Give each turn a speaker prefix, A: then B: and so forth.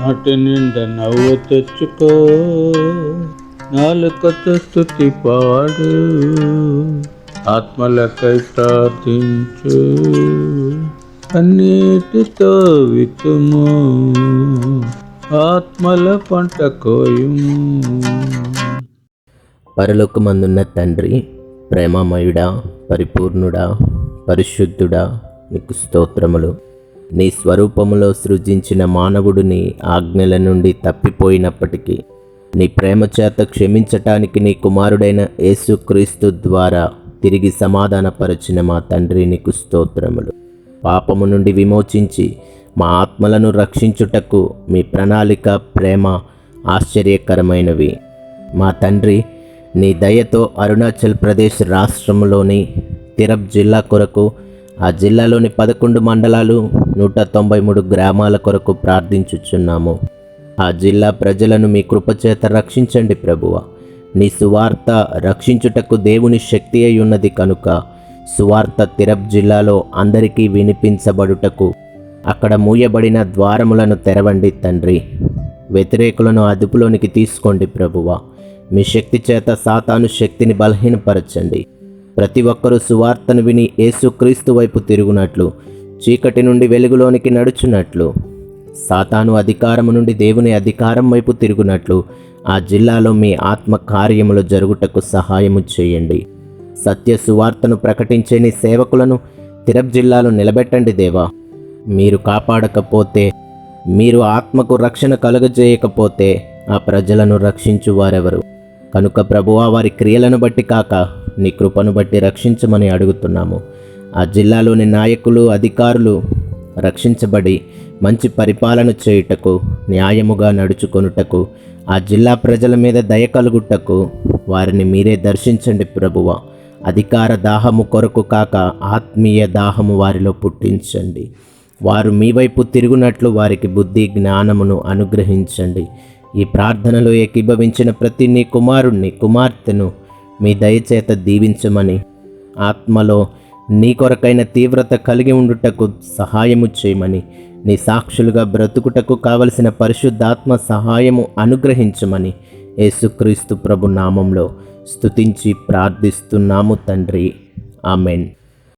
A: నాటి నిండా నవ్వు తెచ్చుకో. నాలుకతో స్థుతి పాడు. ఆత్మలకై ప్రార్థించు. అన్నిటితో వితుము ఆత్మల పంట కోయుము.
B: పరలోకమందున్న తండ్రి ప్రేమమయుడా పరిపూర్ణుడా పరిశుద్ధుడా నీకు స్తోత్రములు. నీ స్వరూపములో సృజించిన మానవుడిని ఆజ్ఞల నుండి తప్పిపోయినప్పటికీ నీ ప్రేమ చేత క్షమించటానికి నీ కుమారుడైన యేసుక్రీస్తు ద్వారా తిరిగి సమాధానపరచిన మా తండ్రి నీకు స్తోత్రములు. పాపము నుండి విమోచించి మా ఆత్మలను రక్షించుటకు మీ ప్రణాళిక ప్రేమ ఆశ్చర్యకరమైనవి. మా తండ్రి నీ దయతో అరుణాచల్ ప్రదేశ్ రాష్ట్రంలోని తిరప్ జిల్లా కొరకు ఆ జిల్లాలోని పదకొండు మండలాలు నూట తొంభై మూడు గ్రామాల కొరకు ప్రార్థించుచున్నాము. ఆ జిల్లా ప్రజలను మీ కృపచేత రక్షించండి ప్రభువ. నీ సువార్త రక్షించుటకు దేవుని శక్తి అయి ఉన్నది కనుక సువార్త తిరప్ జిల్లాలో అందరికీ వినిపించబడుటకు అక్కడ మూయబడిన ద్వారములను తెరవండి తండ్రి. వ్యతిరేకులను అదుపులోనికి తీసుకోండి ప్రభువ. మీ శక్తి చేత సాతాను శక్తిని బలహీనపరచండి. ప్రతి ఒక్కరూ సువార్తను విని యేసుక్రీస్తు వైపు తిరుగునట్లు చీకటి నుండి వెలుగులోనికి నడుచున్నట్లు సాతాను అధికారము నుండి దేవుని అధికారం వైపు తిరుగునట్లు. ఆ జిల్లాలో మీ ఆత్మ కార్యములు జరుగుటకు సహాయము చేయండి. సత్య సువార్తను ప్రకటించే నీ సేవకులను తిరప్ జిల్లాలో నిలబెట్టండి దేవా. మీరు కాపాడకపోతే మీరు ఆత్మకు రక్షణ కలుగజేయకపోతే ఆ ప్రజలను రక్షించు వారెవరు. కనుక ప్రభువా వారి క్రియలను బట్టి కాక నీ కృపను బట్టి రక్షించమని అడుగుతున్నాము. ఆ జిల్లాలోని నాయకులు అధికారులు రక్షించబడి మంచి పరిపాలన చేయుటకు న్యాయముగా నడుచుకొనుటకు ఆ జిల్లా ప్రజల మీద దయ కలుగుటకు వారిని మీరే దర్శించండి ప్రభువ. అధికార దాహము కొరకు కాక ఆత్మీయ దాహము వారిలో పుట్టించండి. వారు మీ వైపు తిరుగునట్లు వారికి బుద్ధి జ్ఞానమును అనుగ్రహించండి. ఈ ప్రార్థనలో ఏకీభవించిన ప్రతి నీ కుమారుణ్ణి కుమార్తెను మీ దయచేత దీవించమని ఆత్మలో నీ కొరకైన తీవ్రత కలిగి ఉండుటకు సహాయము చేయమని నీ సాక్షులుగా బ్రతుకుటకు కావలసిన పరిశుద్ధాత్మ సహాయము అనుగ్రహించమని యేసుక్రీస్తు ప్రభు నామంలో స్తుతించి ప్రార్థిస్తున్నాము తండ్రి. ఆమెన్.